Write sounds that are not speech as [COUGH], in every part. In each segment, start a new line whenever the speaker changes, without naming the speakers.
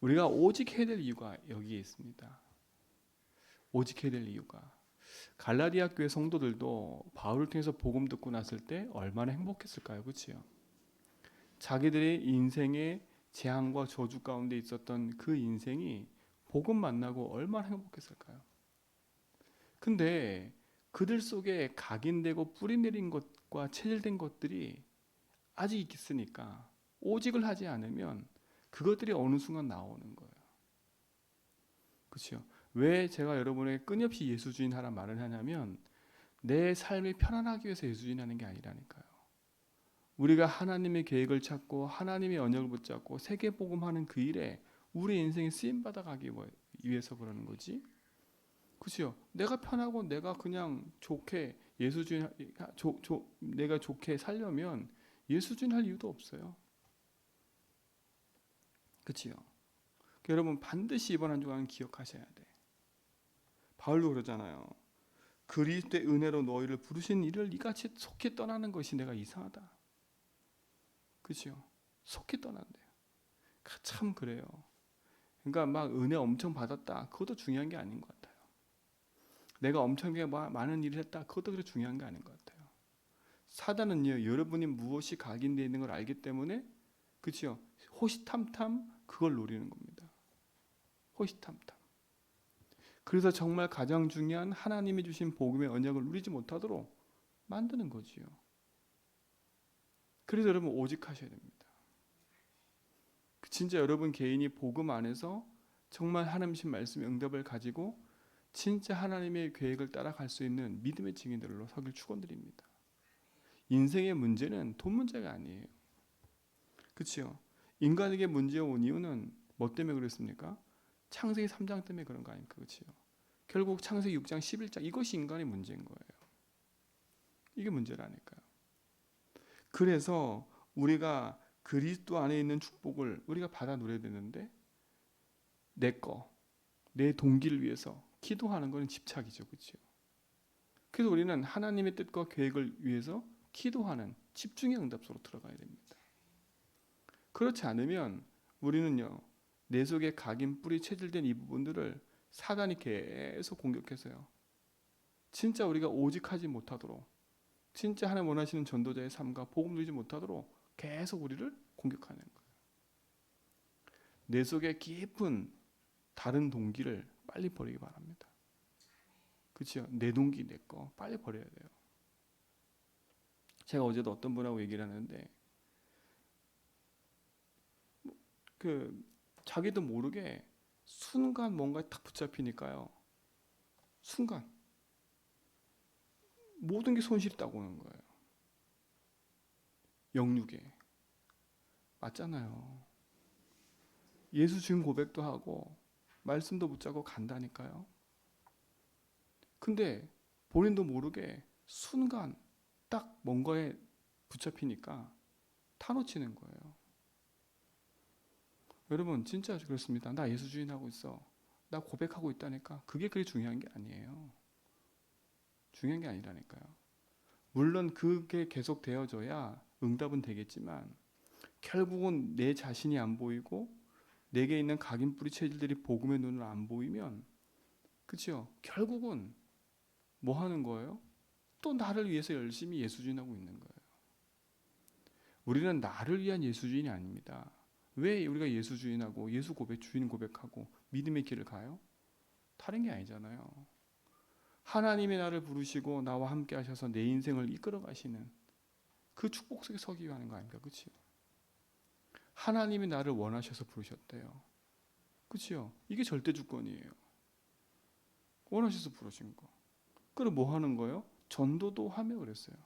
우리가 오직 해야 될 이유가 여기에 있습니다. 오직 해야 될 이유가 갈라디아 교회 성도들도 바울을 통해서 복음 듣고 났을 때 얼마나 행복했을까요? 그렇지요? 자기들의 인생의 재앙과 저주 가운데 있었던 그 인생이 복음 만나고 얼마나 행복했을까요? 근데 그들 속에 각인되고 뿌리내린 것과 체질된 것들이 아직 있으니까 오직을 하지 않으면 그것들이 어느 순간 나오는 거예요. 그렇죠? 왜 제가 여러분에게 끊임없이 예수주인 하라 말을 하냐면 내 삶이 편안하기 위해서 예수주인 하는 게 아니라니까요. 우리가 하나님의 계획을 찾고 하나님의 언약을 붙잡고 세계 복음하는 그 일에 우리 인생이 쓰임 받아 가기 위해서 그러는 거지. 그렇죠? 내가 편하고 내가 그냥 좋게 예수주인 조, 조, 내가 좋게 살려면 예수주인 할 이유도 없어요. 그렇지요? 여러분 반드시 이번 한 주간 기억하셔야 돼. 바울도 그러잖아요. 그리스도의 은혜로 너희를 부르신 이를 이같이 속히 떠나는 것이 내가 이상하다. 그렇죠? 속히 떠난대요. 참 그래요. 그러니까 막 은혜 엄청 받았다. 그것도 중요한 게 아닌 것 같아요. 내가 엄청나게 많은 일을 했다. 그것도 그렇게 중요한 게 아닌 것 같아요. 사단은요, 여러분이 무엇이 각인되어 있는 걸 알기 때문에, 그렇죠? 호시탐탐 그걸 노리는 겁니다. 호시탐탐. 그래서 정말 가장 중요한 하나님이 주신 복음의 언약을 누리지 못하도록 만드는 거지요. 그래서 여러분 오직 하셔야 됩니다. 진짜 여러분 개인이 복음 안에서 정말 하나님신 말씀의 응답을 가지고 진짜 하나님의 계획을 따라갈 수 있는 믿음의 증인들로 서길 축원드립니다. 인생의 문제는 돈 문제가 아니에요. 그렇죠? 인간에게 문제가 온 이유는 뭐 때문에 그랬습니까? 창세기 3장 때문에 그런 거 아닙니까? 그렇죠? 결국 창세기 6장 11장 이것이 인간의 문제인 거예요. 이게 문제라니까요. 그래서 우리가 그리스도 안에 있는 축복을 우리가 받아 누려야 되는데 내 거, 내 동기를 위해서 기도하는 것은 집착이죠. 그렇죠? 그래서 우리는 하나님의 뜻과 계획을 위해서 기도하는 집중의 응답소로 들어가야 됩니다. 그렇지 않으면 우리는요. 내 속에 각인 뿌리 체질된 이 부분들을 사단이 계속 공격해서요. 진짜 우리가 오직하지 못하도록 진짜 하나님 원하시는 전도자의 삶과 복음 누리지 못하도록 계속 우리를 공격하는 거예요. 내 속에 깊은 다른 동기를 빨리 버리기 바랍니다. 그렇죠? 내 동기 내 거 빨리 버려야 돼요. 제가 어제도 어떤 분하고 얘기를 하는데 그 자기도 모르게 순간 뭔가에 탁 붙잡히니까요. 순간 모든 게 손실이 딱 오는 거예요. 영육에 맞잖아요. 예수 주인 고백도 하고 말씀도 붙잡고 간다니까요. 근데 본인도 모르게 순간 딱 뭔가에 붙잡히니까 타놓치는 거예요. 여러분 진짜 그렇습니다. 나 예수 주인하고 있어. 나 고백하고 있다니까. 그게 그리 중요한 게 아니에요. 중요한 게 아니라니까요. 물론 그게 계속 되어져야 응답은 되겠지만 결국은 내 자신이 안 보이고 내게 있는 각인 뿌리 체질들이 복음의 눈을 안 보이면 그렇죠? 결국은 뭐 하는 거예요? 또 나를 위해서 열심히 예수주인하고 있는 거예요. 우리는 나를 위한 예수주인이 아닙니다. 왜 우리가 예수 주인하고 예수 고백 주인 고백하고 믿음의 길을 가요? 다른 게 아니잖아요. 하나님이 나를 부르시고 나와 함께 하셔서 내 인생을 이끌어 가시는 그 축복 속에 서기 위한 거 아닙니까? 그렇죠? 하나님이 나를 원하셔서 부르셨대요. 그렇죠? 이게 절대 주권이에요. 원하셔서 부르신 거. 그럼 뭐 하는 거예요? 전도도 하며 그랬어요.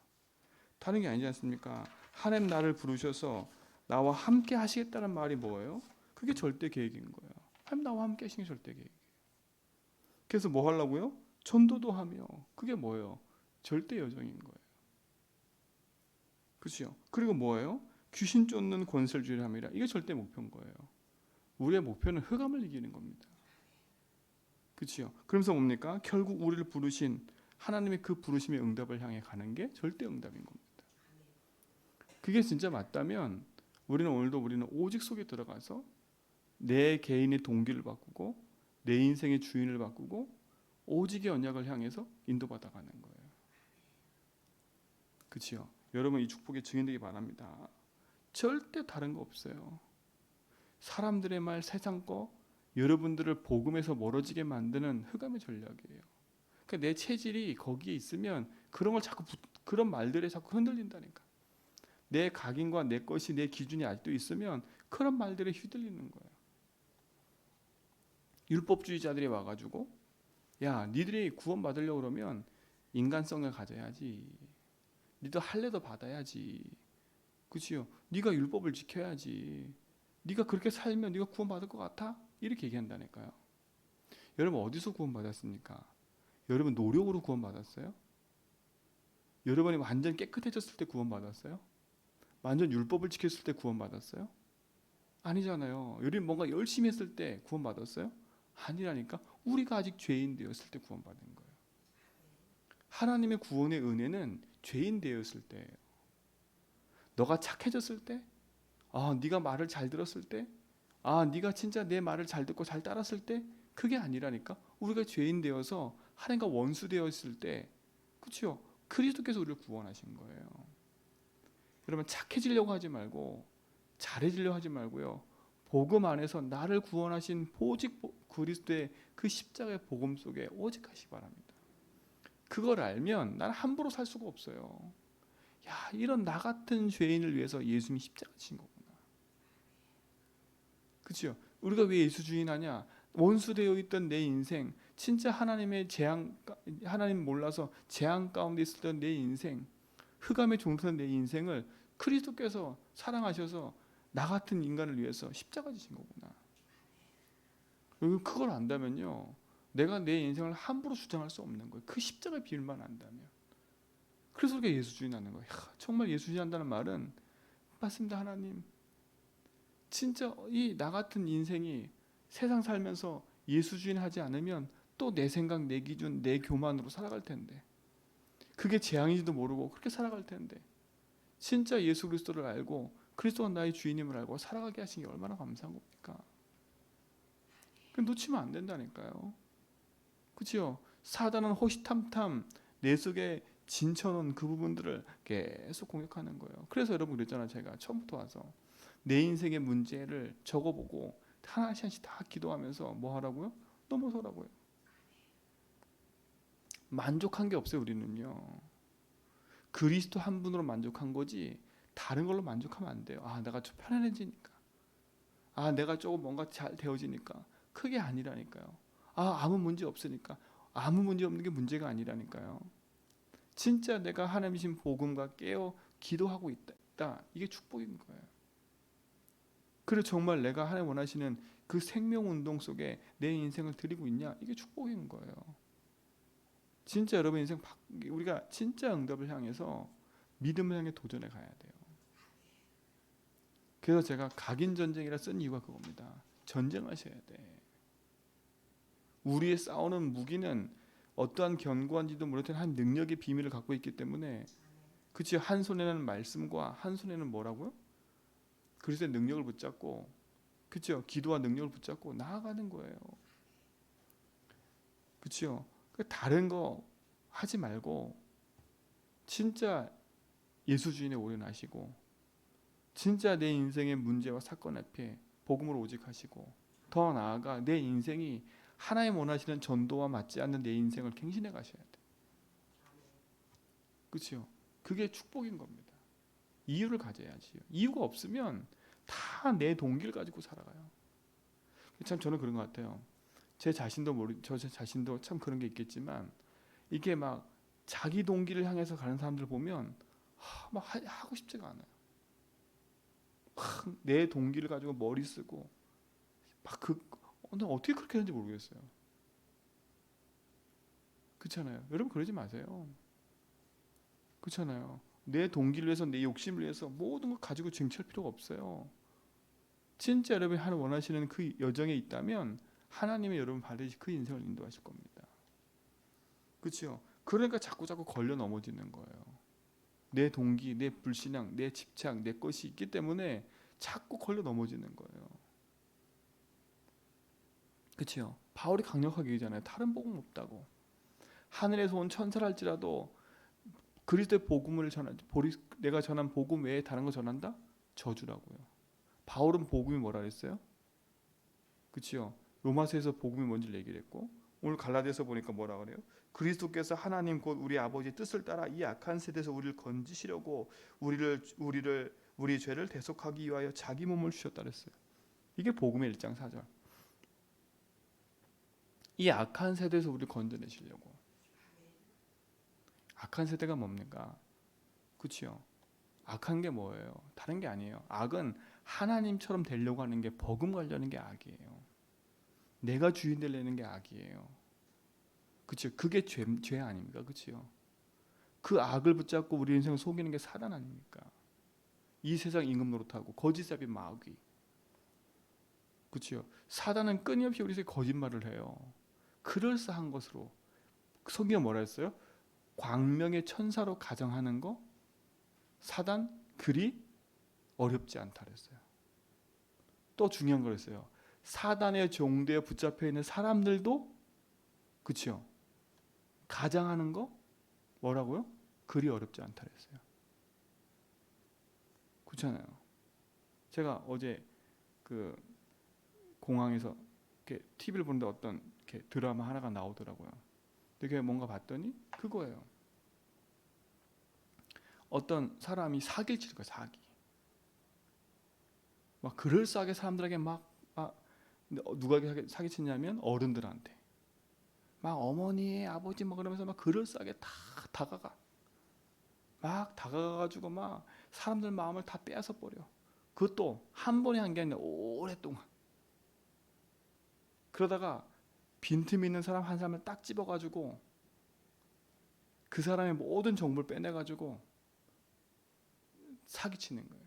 다른 게 아니지 않습니까? 하나님 나를 부르셔서 나와 함께 하시겠다는 말이 뭐예요? 그게 절대 계획인 거예요. 하나님 나와 함께 하시는 게 절대 계획이에요. 그래서 뭐 하려고요? 전도도 하며 그게 뭐예요? 절대 여정인 거예요. 그렇죠? 그리고 뭐예요? 귀신 쫓는 권세를 주려 함이라. 이게 절대 목표인 거예요. 우리의 목표는 흑암을 이기는 겁니다. 그렇죠? 그러면서 뭡니까? 결국 우리를 부르신 하나님의 그 부르심의 응답을 향해 가는 게 절대 응답인 겁니다. 그게 진짜 맞다면 우리는 오늘도 우리는 오직 속에 들어가서 내 개인의 동기를 바꾸고 내 인생의 주인을 바꾸고 오직의 언약을 향해서 인도받아 가는 거예요. 그렇지요? 여러분 이 축복의 증인되기 바랍니다. 절대 다른 거 없어요. 사람들의 말, 세상 거, 여러분들을 복음에서 멀어지게 만드는 흑암의 전략이에요. 그러니까 내 체질이 거기에 있으면 그런 걸 자꾸 붙- 그런 말들에 자꾸 흔들린다니까. 내 각인과 내 것이 내 기준이 아직도 있으면 그런 말들에 휘둘리는 거예요. 율법주의자들이 와가지고 야 니들이 구원 받으려고 그러면 인간성을 가져야지. 니도 할례도 받아야지. 그치요? 네가 율법을 지켜야지. 네가 그렇게 살면 네가 구원 받을 것 같아? 이렇게 얘기한다니까요. 여러분 어디서 구원 받았습니까? 여러분 노력으로 구원 받았어요? 여러분이 완전 깨끗해졌을 때 구원 받았어요? 완전 율법을 지켰을 때 구원 받았어요? 아니잖아요. 여러분 뭔가 열심히 했을 때 구원 받았어요? 아니라니까. 우리가 아직 죄인 되었을 때 구원 받은 거예요. 하나님의 구원의 은혜는 죄인 되었을 때예요. 너가 착해졌을 때, 아, 네가 말을 잘 들었을 때, 아, 네가 진짜 내 말을 잘 듣고 잘 따랐을 때, 그게 아니라니까. 우리가 죄인 되어서 하나님과 원수 되었을 때, 그렇죠? 그리스도께서 우리를 구원하신 거예요. 여러분 착해지려고 하지 말고 잘해지려고 하지 말고요. 복음 안에서 나를 구원하신 보- 그리스도의 그 십자가의 복음 속에 오직 하시 기 바랍니다. 그걸 알면 나는 함부로 살 수가 없어요. 야, 이런 나 같은 죄인을 위해서 예수님이 십자가 진 거구나. 그렇죠? 우리가 왜 예수 주인하냐? 원수되어 있던 내 인생, 진짜 하나님의 재앙, 하나님 몰라서 재앙 가운데 있었던 내 인생, 흑암에 종사한 내 인생을 그리스도께서 사랑하셔서 나 같은 인간을 위해서 십자가 지신 거구나. 그걸 안다면요, 내가 내 인생을 함부로 주장할 수 없는 거예요. 그 십자가의 비밀만 안다면. 그래서 우리가 예수 주인하는 거예요. 야, 정말 예수 주인한다는 말은 맞습니다, 하나님. 진짜 이 나 같은 인생이 세상 살면서 예수 주인하지 않으면 또 내 생각, 내 기준, 내 교만으로 살아갈 텐데. 그게 재앙인지도 모르고 그렇게 살아갈 텐데. 진짜 예수 그리스도를 알고 그리스도가 나의 주인임을 알고 살아가게 하신 게 얼마나 감사한 겁니까? 그 놓치면 안 된다니까요. 그렇죠? 사단은 호시탐탐 내 속에 진쳐놓은 그 부분들을 계속 공격하는 거예요. 그래서 여러분 그랬잖아요. 제가 처음부터 와서 내 인생의 문제를 적어보고 하나씩 하나씩 다 기도하면서 뭐 하라고요? 넘어서라고요. 만족한 게 없어요. 우리는요. 그리스도 한 분으로 만족한 거지 다른 걸로 만족하면 안 돼요. 아, 내가 좀 편안해지니까. 아, 내가 조금 뭔가 잘 되어지니까. 크게 아니라니까요. 아, 아무 문제 없으니까. 아무 문제 없는 게 문제가 아니라니까요. 진짜 내가 하나님이신 복음과 깨어 기도하고 있다. 이게 축복인 거예요. 그리고 정말 내가 하나님 원하시는 그 생명 운동 속에 내 인생을 드리고 있냐? 이게 축복인 거예요. 진짜 여러분 인생 바- 우리가 진짜 응답을 향해서 믿음을 향해 도전해 가야 돼요. 그래서 제가 각인 전쟁이라 쓴 이유가 그겁니다. 전쟁하셔야 돼. 우리의 싸우는 무기는 어떠한 견고한지도 모르는 한 능력의 비밀을 갖고 있기 때문에 그치 한 손에는 말씀과 한 손에는 뭐라고요? 그리스도의 능력을 붙잡고 그죠? 기도와 능력을 붙잡고 나아가는 거예요. 그렇죠? 다른 거 하지 말고 진짜 예수 주인에 올인하시고 진짜 내 인생의 문제와 사건 앞에 복음으로 오직 하시고 더 나아가 내 인생이 하나님 원하시는 전도와 맞지 않는 내 인생을 갱신해 가셔야 돼. 그렇죠? 그게 축복인 겁니다. 이유를 가져야지요. 이유가 없으면 다 내 동기를 가지고 살아가요. 참 저는 그런 것 같아요. 제 자신도 모르, 저 자신도 참 그런 게 있겠지만 이게 막 자기 동기를 향해서 가는 사람들 보면 하, 막 하, 하고 싶지가 않아요. 막 내 동기를 가지고 머리 쓰고 막그 어, 어떻게 그렇게 하는지 모르겠어요. 그렇잖아요. 여러분 그러지 마세요. 그렇잖아요. 내 동기를 위해서 내 욕심을 위해서 모든 걸 가지고 쟁취할 필요가 없어요. 진짜 여러분이 하나 원하시는 그 여정에 있다면 하나님의 여러분 받으시 그 인생을 인도하실 겁니다. 그렇죠? 그러니까 자꾸 자꾸 걸려 넘어지는 거예요. 내 동기, 내 불신앙, 내 집착, 내 것이 있기 때문에 자꾸 걸려 넘어지는 거예요. 그치요? 바울이 강력하게 얘기잖아요. 다른 복음 없다고. 하늘에서 온 천사랄지라도 그리스도의 복음을 전한 내가 전한 복음 외에 다른 거 전한다? 저주라고요. 바울은 복음이 뭐라 그랬어요? 그치요? 로마서에서 복음이 뭔지 얘기를 했고 오늘 갈라디아서 보니까 뭐라 그래요? 그리스도께서 하나님 곧 우리 아버지의 뜻을 따라 이 악한 세대에서 우리를 건지시려고 우리를 우리를 우리 죄를 대속하기 위하여 자기 몸을 주셨다 그랬어요. 이게 복음의 1장 4절. 이 악한 세대에서 우리를 건져내시려고. 악한 세대가 뭡니까? 그치요? 악한 게 뭐예요? 다른 게 아니에요. 악은 하나님처럼 되려고 하는 게 버금 가려는 게 악이에요. 내가 주인 되려는 게 악이에요. 그치요? 그게 죄, 죄 아닙니까? 그치요? 그 악을 붙잡고 우리 인생을 속이는 게 사단 아닙니까? 이 세상 임금 노릇하고 거짓잡이 마귀. 그치요? 사단은 끊임없이 우리 에게 거짓말을 해요. 그럴싸한 것으로 성경 뭐라 했어요? 광명의 천사로 가정하는 거 사단 그리 어렵지 않다 그랬어요. 또 중요한 거랬어요. 사단의 종대에 붙잡혀 있는 사람들도 그치요? 가장하는 거 뭐라고요? 그리 어렵지 않다 그랬어요. 그렇잖아요. 제가 어제 그 공항에서 이렇게 TV를 보는데 어떤 이렇게 드라마 하나가 나오더라고요. 되게 뭔가 봤더니 그거예요. 어떤 사람이 사기를 치는 거야 사기. 막 그럴싸하게 사람들에게 막, 막 어, 누가에게 사기 치냐면 어른들한테 막 어머니 아버지 막 그러면서 막 그럴싸하게 다 다가가 막 다가가가지고 막 사람들 마음을 다 빼앗아 버려. 그것도 한 번에 한 게 아니라 오랫동안. 그러다가 빈틈 있는 사람 한 사람을 딱 집어가지고 그 사람의 모든 정보를 빼내가지고 사기치는 거예요.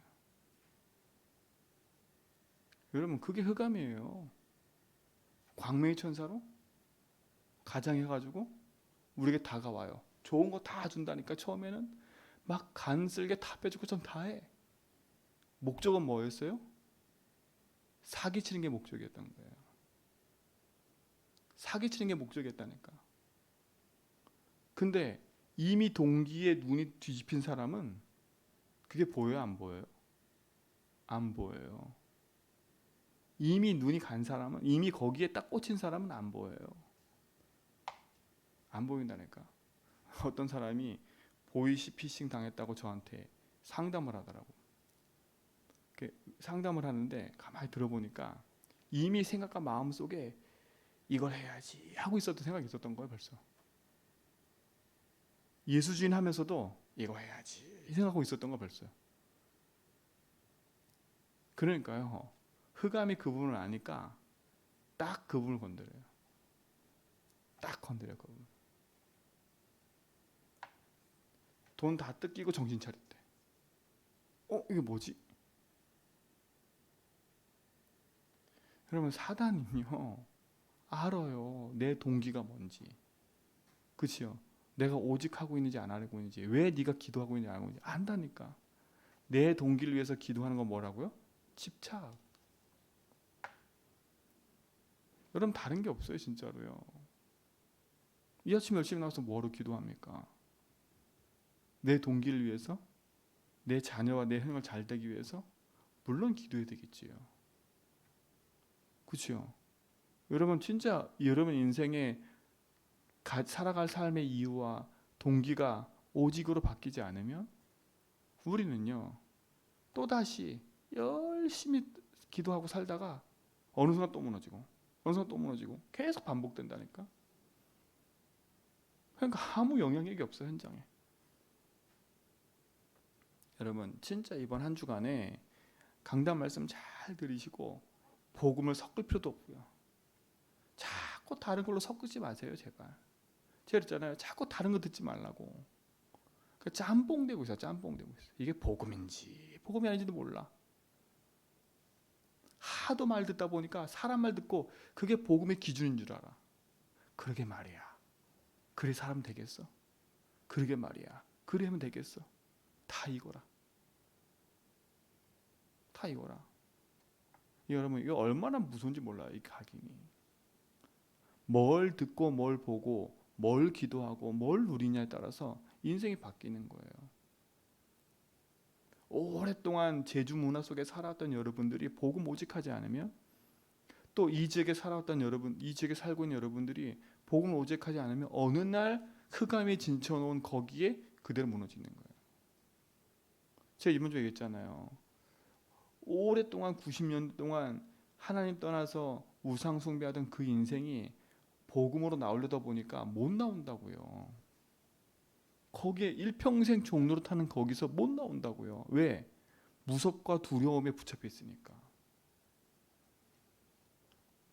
여러분 그게 흑암이에요. 광명의 천사로 가장해가지고 우리에게 다가와요. 좋은 거 다 준다니까 처음에는 막 간쓸게 다 빼주고 좀 다 해. 목적은 뭐였어요? 사기치는 게 목적이었던 거예요. 사기치는 게 목적이었다니까. 근데 이미 동기에 눈이 뒤집힌 사람은 그게 보여요, 안 보여요? 안 보여요. 이미 눈이 간 사람은 이미 거기에 딱 꽂힌 사람은 안 보여요. 안 보인다니까. [LAUGHS] 어떤 사람이 보이시 피싱 당했다고 저한테 상담을 하더라고. 상담을 하는데 가만히 들어보니까 이미 생각과 마음 속에 이걸 해야지 하고 있었던 생각이 있었던 거예요 벌써. 예수주인 하면서도 이거 해야지 생각하고 있었던 거 벌써. 그러니까요. 흑암이 그 부분을 아니까 딱 그 부분을 건드려요. 딱 건드려요 그 부분. 돈 다 뜯기고 정신 차렸대. 어 이게 뭐지? 여러분 사단은요 알아요 내 동기가 뭔지 그치요 내가 오직 하고 있는지 안 하고 있는지 왜 네가 기도하고 있는지 안 하고 있는지 안다니까 내 동기를 위해서 기도하는 건 뭐라고요? 집착 여러분 다른 게 없어요 진짜로요 이 아침 열심히 나와서 뭐로 기도합니까? 내 동기를 위해서 내 자녀와 내 행을 잘 되기 위해서 물론 기도해야 되겠지요 그렇죠? 여러분 진짜 여러분 인생에 가, 살아갈 삶의 이유와 동기가 오직으로 바뀌지 않으면 우리는요 또 다시 열심히 기도하고 살다가 어느 순간 또 무너지고 어느 순간 또 무너지고 계속 반복된다니까. 그러니까 아무 영향력이 없어 현장에. 여러분 진짜 이번 한 주간에 강단 말씀 잘 들으시고 복음을 섞을 필요도 없고요. 자꾸 다른 걸로 섞지 마세요, 제발. 제가 그랬잖아요. 자꾸 다른 거 듣지 말라고. 그 짬뽕되고 있어, 짬뽕되고 있어. 이게 복음인지 복음이 아닌지도 몰라. 하도 말 듣다 보니까 사람 말 듣고 그게 복음의 기준인 줄 알아. 그러게 말이야. 그래 사람 되겠어? 그러게 말이야. 그래 하면 되겠어? 다 이거라. 다 이거라. 여러분 이거 얼마나 무서운지 몰라요 이 각인이 뭘 듣고 뭘 보고 뭘 기도하고 뭘 누리냐에 따라서 인생이 바뀌는 거예요. 오랫동안 제주 문화 속에 살았던 여러분들이 복음 오직하지 않으면 또 이 지역에 살았던 여러분, 이 지역에 살고 있는 여러분들이 복음을 오직하지 않으면 어느 날 흑암이 진쳐놓은 거기에 그대로 무너지는 거예요. 제가 이번 주에 얘기했잖아요. 오랫동안 90년 동안 하나님 떠나서 우상 숭배하던 그 인생이 복음으로 나오려다 보니까 못 나온다고요. 거기에 일평생 종로로 타는 거기서 못 나온다고요. 왜? 무섭과 두려움에 붙잡혀 있으니까.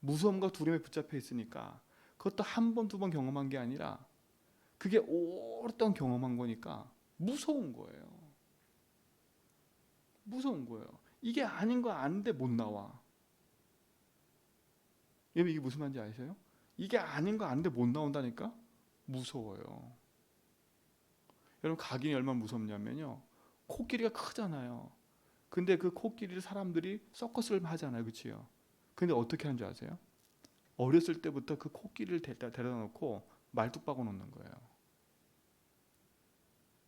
무서움과 두려움에 붙잡혀 있으니까 그것도 한 번, 두 번 경험한 게 아니라 그게 오랫동안 경험한 거니까 무서운 거예요. 무서운 거예요. 이게 아닌 거 아는데 못 나와. 여러분 이게 무슨 말인지 아세요? 이게 아닌 거 아는데 못 나온다니까 무서워요. 여러분 각인이 얼마나 무섭냐면요. 코끼리가 크잖아요. 근데 그 코끼리를 사람들이 서커스를 하잖아요. 그치요? 근데 어떻게 하는 줄 아세요? 어렸을 때부터 그 코끼리를 데려다, 데려다 놓고 말뚝 박아 놓는 거예요.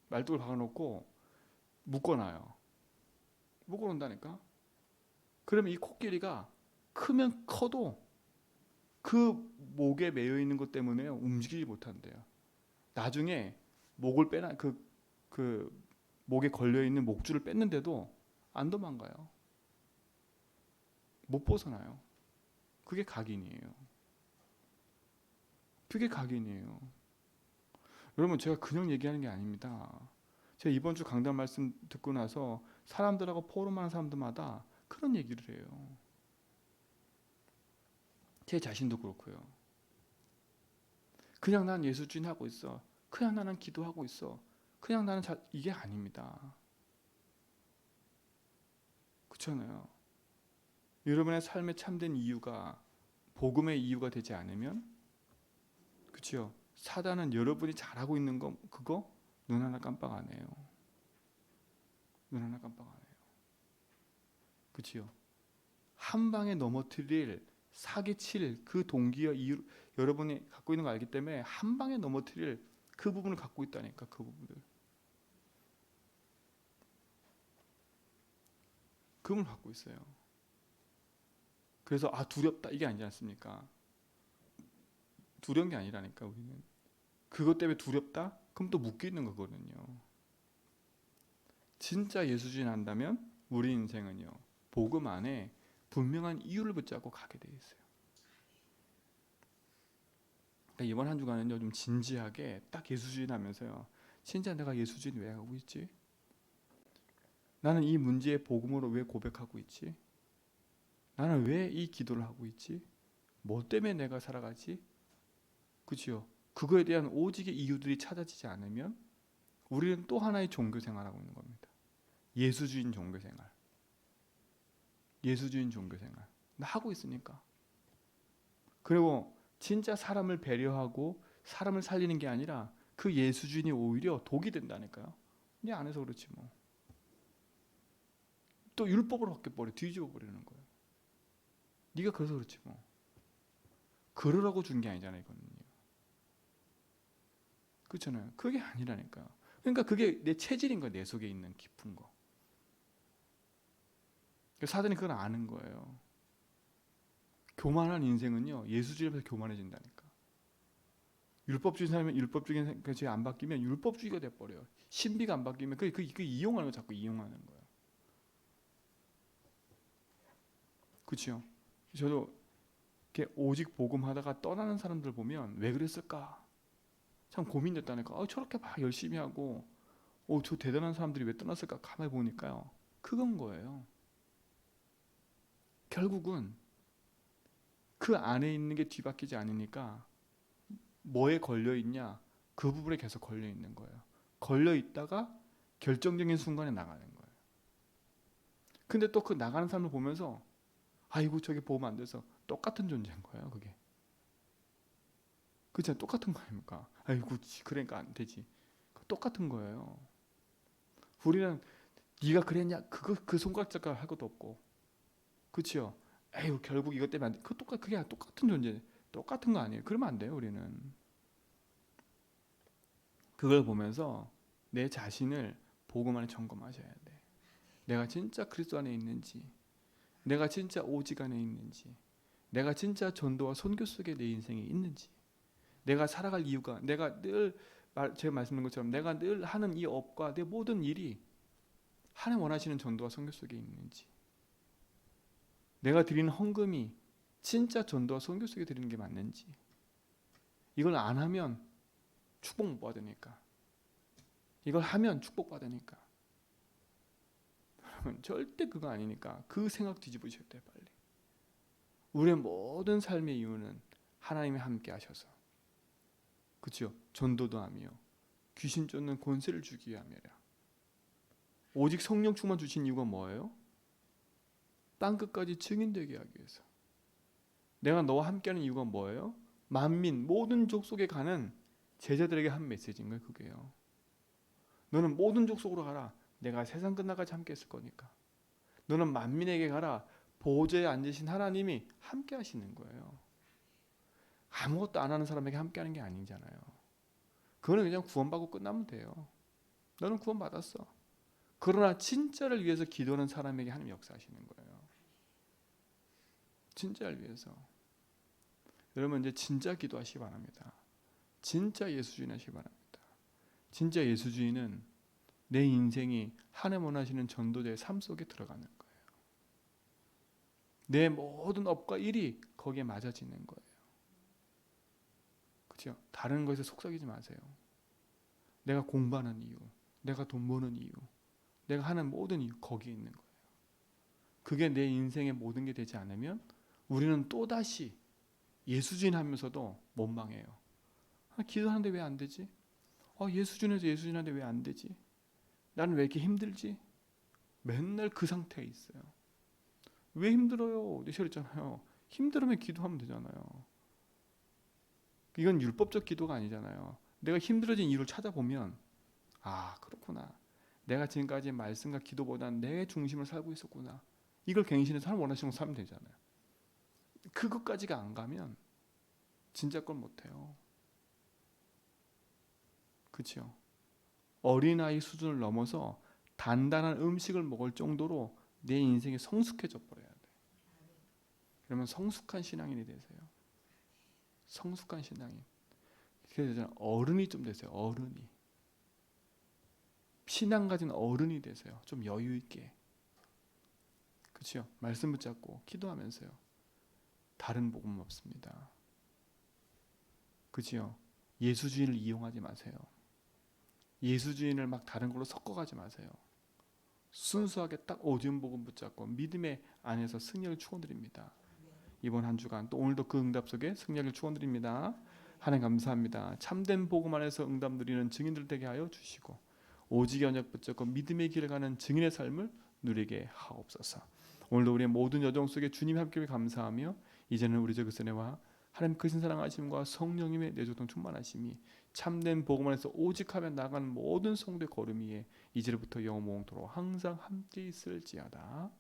말뚝을 박아 놓고 묶어놔요. 묶어 놓는다니까? 그러면 이 코끼리가 크면 커도 그 목에 매여 있는 것 때문에 움직이지 못한대요. 나중에 목을 빼나 그, 그 목에 걸려 있는 목줄을 뺐는데도 안 도망가요. 못 벗어나요. 그게 각인이에요. 그게 각인이에요. 여러분 제가 그냥 얘기하는 게 아닙니다. 제가 이번 주 강단 말씀 듣고 나서 사람들하고 포럼하는 사람들마다 그런 얘기를 해요. 제 자신도 그렇고요. 그냥 난 예수 주인 하고 있어. 그냥 나는 기도하고 있어. 그냥 나는 자, 이게 아닙니다. 그렇잖아요. 여러분의 삶에 참된 이유가 복음의 이유가 되지 않으면 그렇죠. 사단은 여러분이 잘하고 있는 거 그거 눈 하나 깜빡 안 해요. 눈 하나 깜빡 안 해요. 그렇죠. 한 방에 넘어뜨릴 사기칠 그 동기와 이유 여러분이 갖고 있는 거 알기 때문에 한 방에 넘어뜨릴 그 부분을 갖고 있다니까 그 부분을 그 부분을 갖고 있어요. 그래서 아 두렵다 이게 아니지 않습니까? 두려운 게 아니라니까 우리는 그것 때문에 두렵다? 그럼 또 묶여 있는 거거든요. 진짜 예수주의 한다면 우리 인생은요 복음 안에 분명한 이유를 붙잡고 가게 돼 있어요. 그러니까 이번 한 주간은요 좀 진지하게 딱 예수주의 하면서요. 진짜 내가 예수주의 왜 하고 있지? 나는 이 문제의 복음으로 왜 고백하고 있지? 나는 왜 이 기도를 하고 있지? 뭐 때문에 내가 살아가지? 그지요? 그거에 대한 오직의 이유들이 찾아지지 않으면 우리는 또 하나의 종교 생활하고 있는 겁니다. 예수주인 종교 생활. 예수주인 종교 생활. 나 하고 있으니까. 그리고 진짜 사람을 배려하고 사람을 살리는 게 아니라 그 예수주인이 오히려 독이 된다니까요. 네 안에서 그렇지 뭐. 또 율법으로 바뀌어 버려 뒤집어 버리는 거예요. 네가 그래서 그렇지 뭐. 그러라고 준 게 아니잖아요, 이거는요. 그렇잖아요. 그게 아니라니까요. 그러니까 그게 내 체질인 거야, 내 속에 있는 깊은 거. 사단이 그걸 아는 거예요. 교만한 인생은요, 예수주의에서 교만해진다니까. 율법주의 사람이 율법적인 것이 안 바뀌면 율법주의가 돼 버려요. 신비가 안 바뀌면 그, 그, 그 이용하는 거 자꾸 이용하는 거예요. 그렇죠? 저도 이렇게 오직 복음 하다가 떠나는 사람들 보면 왜 그랬을까? 참 고민됐다니까. 아, 저렇게 막 열심히 하고, 어, 저 대단한 사람들이 왜 떠났을까? 가만히 보니까요. 그건 거예요. 결국은 그 안에 있는 게 뒤바뀌지 않으니까 뭐에 걸려 있냐? 그 부분에 계속 걸려 있는 거예요. 걸려 있다가 결정적인 순간에 나가는 거예요. 근데 또 그 나가는 사람을 보면서 아이고 저게 보면 안 돼서 똑같은 존재인 거예요, 그게. 그죠? 똑같은 거 아닙니까? 아이고 그러니까 안 되지. 똑같은 거예요. 우리는 네가 그랬냐? 그거 그 손가락질 할 것도 없고. 그렇죠? 에휴 결국 이것 때문에. 그 똑같 그게 똑같은 존재. 똑같은 거 아니에요. 그러면 안 돼요, 우리는. 그걸 보면서 내 자신을 복음 안에 점검하셔야 돼. 내가 진짜 그리스도 안에 있는지, 내가 진짜 오직 안에 있는지, 내가 진짜 전도와 선교 속에 내 인생이 있는지, 내가 살아갈 이유가, 내가 늘 말- 제가 말씀드린 것처럼 내가 늘 하는 이 업과 내 모든 일이 하나님 원하시는 전도와 선교 속에 있는지, 내가 드리는 헌금이 진짜 전도와 선교 속에 드리는 게 맞는지, 이걸 안 하면 축복 못 받으니까. 이걸 하면 축복 받으니까. 여러분 절대 그거 아니니까 그 생각 뒤집으셔야 돼요 빨리. 우리의 모든 삶의 이유는 하나님이 함께 하셔서. 그렇죠? 전도도 하며 귀신 쫓는 권세를 주기 위함이라. 오직 성령 충만 주신 이유가 뭐예요? 땅 끝까지 증인되게 하기 위해서. 내가 너와 함께하는 이유가 뭐예요? 만민 모든 족속에 가는 제자들에게 한 메시지인 거예요. 그게요. 너는 모든 족속으로 가라. 내가 세상 끝나까지 함께 했을 거니까. 너는 만민에게 가라. 보좌에 앉으신 하나님이 함께 하시는 거예요. 아무것도 안 하는 사람에게 함께 하는 게 아니잖아요. 그거는 그냥 구원받고 끝나면 돼요. 너는 구원받았어. 그러나 진짜를 위해서 기도하는 사람에게 하나님 역사하시는 거예요. 진짜를 위해서. 여러분 이제 진짜 기도하시기 바랍니다. 진짜 예수주의 하시기 바랍니다. 진짜 예수주의는 내 인생이 하나님 원하시는 전도자의 삶 속에 들어가는 거예요. 내 모든 업과 일이 거기에 맞아지는 거예요. 그렇죠? 다른 것에 속삭이지 마세요. 내가 공부하는 이유, 내가 돈 버는 이유, 내가 하는 모든 이유 거기에 있는 거예요. 그게 내 인생의 모든 게 되지 않으면 우리는 또 다시 예수주의 하면서도 못 망해요. 아, 기도하는데 왜 안 되지? 아, 예수주의에서 예수주의하는데 왜 안 되지? 나는 왜 이렇게 힘들지? 맨날 그 상태에 있어요. 왜 힘들어요? 내가 그랬잖아요. 힘들으면 기도하면 되잖아요. 이건 율법적 기도가 아니잖아요. 내가 힘들어진 이유를 찾아보면 아 그렇구나. 내가 지금까지 말씀과 기도보다는 내 중심을 살고 있었구나. 이걸 갱신해서 하나님 원하시는 거 살면 되잖아요. 그것까지가 안 가면 진짜 걸 못해요. 그렇죠? 어린아이 수준을 넘어서 단단한 음식을 먹을 정도로 내 인생이 성숙해져 버려야 돼. 그러면 성숙한 신앙인이 되세요. 성숙한 신앙인. 그래서 어른이 좀 되세요. 어른이. 신앙 가진 어른이 되세요. 좀 여유 있게. 그렇죠? 말씀 붙잡고 기도하면서요. 다른 복음 없습니다. 그렇죠? 예수주의를 이용하지 마세요. 예수주의를 막 다른 걸로 섞어가지 마세요. 순수하게 딱 오디움 복음 붙잡고 믿음의 안에서 승리를 축원드립니다. 이번 한 주간 또 오늘도 그 응답 속에 승리를 축원드립니다. 하나님 감사합니다. 참된 복음 안에서 응답 누리는 증인들 되게 하여 주시고 오직의 언약 붙잡고 믿음의 길을 가는 증인의 삶을 누리게 하옵소서. 오늘도 우리의 모든 여정 속에 주님 함께 감사하며 이제는 우리 저 그선에와 하나님 크신 사랑하심과 성령님의 내조동 충만하심이 참된 복음 안에서 오직하며 나가는 모든 성도의 걸음 위에 이제부터 영원토록 항상 함께 있을지어다.